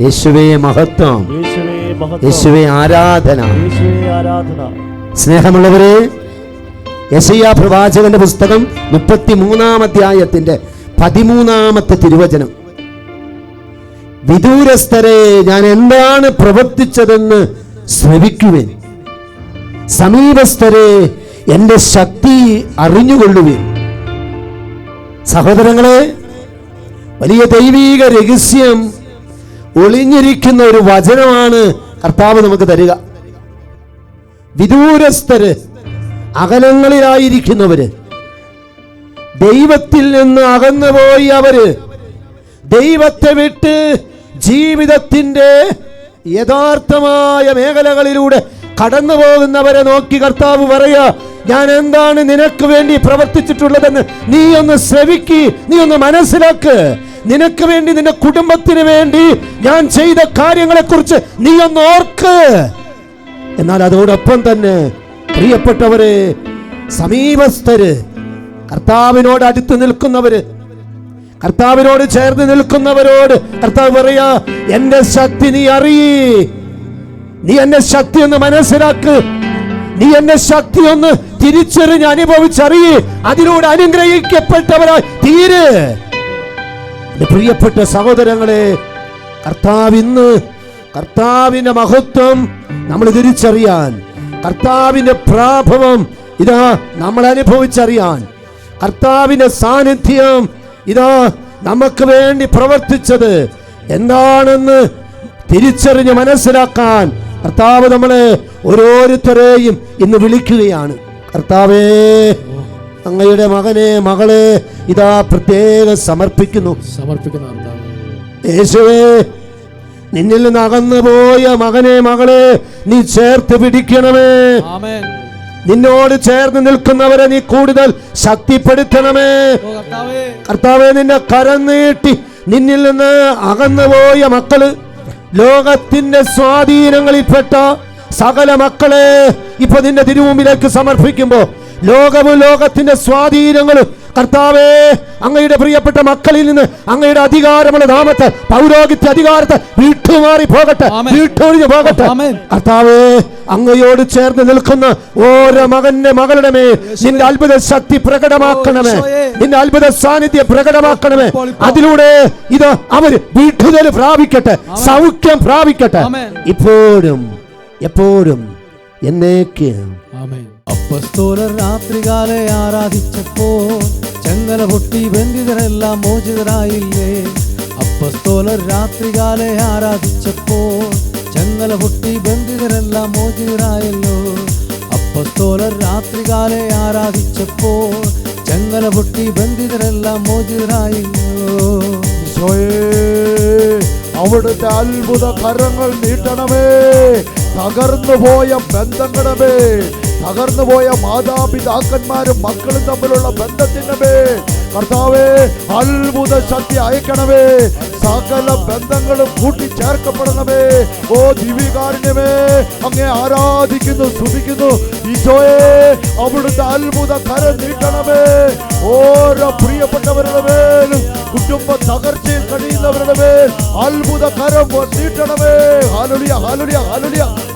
യേശുവേ മഹത്വം. യേശുവേ ആരാധന. സ്നേഹമുള്ളവരെ യശയ്യ പ്രവാചകന്റെ പുസ്തകം മുപ്പത്തി മൂന്നാം അധ്യായത്തിന്റെ പതിമൂന്നാമത്തെ തിരുവചനം. വിദൂരസ്ഥരെ ഞാൻ എന്താണ് പ്രവർത്തിച്ചതെന്ന് ശ്രവിക്കുവിൻ. സമീപസ്ഥരെ എന്റെ ശക്തി അറിഞ്ഞുകൊള്ളുവേൻ. സഹോദരങ്ങളെ വലിയ ദൈവീക രഹസ്യം ഒളിഞ്ഞിരിക്കുന്ന ഒരു വചനമാണ് കർത്താവ് നമുക്ക് തരിക. വിദൂരസ്ഥര് അകലങ്ങളിലായിരിക്കുന്നവര് ദൈവത്തിൽ നിന്ന് അകന്നുപോയി അവർ ദൈവത്തെ വിട്ട് ജീവിതത്തിന്റെ യഥാർത്ഥമായ മേഖലകളിലൂടെ കടന്നു പോകുന്നവരെ നോക്കി കർത്താവ് പറയുക ഞാൻ എന്താണ് നിനക്ക് വേണ്ടി പ്രവർത്തിച്ചിട്ടുള്ളതെന്ന് നീ ഒന്ന് ശ്രവിക്ക് നീ ഒന്ന് മനസ്സിലാക്ക്. നിനക്ക് വേണ്ടി നിന്റെ കുടുംബത്തിന് വേണ്ടി ഞാൻ ചെയ്ത കാര്യങ്ങളെക്കുറിച്ച് നീ ഒന്ന് ഓർക്ക്. എന്നാൽ അതോടൊപ്പം തന്നെ പ്രിയപ്പെട്ടവരെ സമീപസ്ഥര് കർത്താവിനോട് അടുത്ത് നിൽക്കുന്നവര് കർത്താവിനോട് ചേർന്ന് നിൽക്കുന്നവരോട് കർത്താവ് പറയാ എന്റെ ശക്തി നീ അറിയേ. നീ എന്റെ ശക്തി ഒന്ന് മനസ്സിലാക്ക്. നീ എന്റെ ശക്തി ഒന്ന് തിരിച്ചറിഞ്ഞ് അനുഭവിച്ചറിയേ. അതിലൂടെ അനുഗ്രഹിക്കപ്പെട്ടവരായി തീര്. പ്രിയപ്പെട്ട സഹോദരങ്ങളെ കർത്താവ് ഇന്ന് കർത്താവിന്റെ മഹത്വം നമ്മൾ തിരിച്ചറിയാൻ കർത്താവിന്റെ പ്രാഭവം ഇതാ നമ്മൾ അനുഭവിച്ചറിയാൻ കർത്താവിന്റെ സാന്നിധ്യം ഇതാ നമുക്ക് വേണ്ടി പ്രവർത്തിച്ചത് എന്താണെന്ന് തിരിച്ചറിഞ്ഞ് മനസ്സിലാക്കാൻ കർത്താവ് നമ്മളെ ഓരോരുത്തരെയും ഇന്ന് വിളിക്കുകയാണ്. കർത്താവേ അങ്ങയുടെ മകനെ മകളെ ഇതാ പ്രത്യേക സമർപ്പിക്കുന്നു. സമർപ്പിക്കുന്ന യേശുവേ നിന്നിൽ നിന്ന് അകന്നുപോയ മകനെ മകളെ നീ ചേർത്ത് പിടിക്കണമേ. നിന്നോട് ചേർന്ന് നിൽക്കുന്നവരെ നീ കൂടുതൽ ശക്തിപ്പെടുത്തണമേ. കർത്താവേ. നിന്നെ കരം നീട്ടി നിന്നിൽ നിന്ന് അകന്നുപോയ മക്കൾ ലോകത്തിന്റെ സ്വാധീനങ്ങളിൽപ്പെട്ട സകല മക്കളെ ഇപ്പൊ നിന്റെ തിരുമുമ്പിലേക്ക് സമർപ്പിക്കുമ്പോ ലോകവും ലോകത്തിന്റെ സ്വാധീനങ്ങളും കർത്താവേ അങ്ങയുടെ പ്രിയപ്പെട്ട മക്കളിൽ നിന്ന് അങ്ങയുടെ അധികാരമുള്ള നാമത്തെ പൗരോഹിത്യ അധികാരത്തെ വിട്ടുമാറി പോകട്ടെ വീട്ടൊഴിഞ്ഞു പോകട്ടെ. കർത്താവേ അങ്ങയോട് ചേർന്ന് നിൽക്കുന്ന ഓരോ മകന്റെ മകളുടെ മേൽ നിന്റെ അത്ഭുത ശക്തി പ്രകടമാക്കണമേ. നിന്റെ അത്ഭുത സാന്നിധ്യം പ്രകടമാക്കണമേ. അതിലൂടെ ഇത് അവർ വിടുതൽ പ്രാപിക്കട്ടെ സൗഖ്യം പ്രാപിക്കട്ടെ. ഇപ്പോഴും എപ്പോഴും എന്നേക്ക്. ആമേൻ. അപ്പസ്തോലർ രാത്രികാലെ ആരാധിച്ചപ്പോൾ ചങ്ങല പൊട്ടി ബന്ധിതരെല്ലാം മോചിതരായില്ലേ? അപ്പസ്തോലർ രാത്രികാലെ ആരാധിച്ചപ്പോൾ ചങ്ങല പൊട്ടി ബന്ധിതരെല്ലാം മോചിതരായല്ലോ? അപ്പസ്തോലർ രാത്രികാലെ ആരാധിച്ചപ്പോൾ ചങ്ങല പൊട്ടി ബന്ധിതരെല്ലാം മോചിതരായല്ലോ? അവിടുത്തെ അത്ഭുത കരങ്ങൾ നീട്ടണമേ. തകർന്നുപോയ ബന്ധങ്ങളുടെ മേൽ തകർന്നു പോയ മാതാപിതാക്കന്മാരും മക്കളും തമ്മിലുള്ള ബന്ധത്തിന്റെ മേൽ. കർത്താവേ അത്ഭുത ശക്തി അയക്കണമേ. സകല ബന്ധങ്ങളും കൂട്ടിച്ചേർക്കപ്പെടണമേ. ഓ ദിവികാരുണ്യമേ അങ്ങേ ആരാധിക്കുന്നു സ്തുതിക്കുന്നു. ഈശോയെ അവിടുത്തെ അത്ഭുത കരം നീട്ടണമേ. ഓരോ പ്രിയപ്പെട്ടവരുടെ മേലും കുടുംബ തകർച്ചയിൽ കഴിയുന്നവരുടെ മേൽ അത്ഭുത കരം നീട്ടണമേ. ഹാലുലിയ ഹാലുലിയ ഹാലുലിയ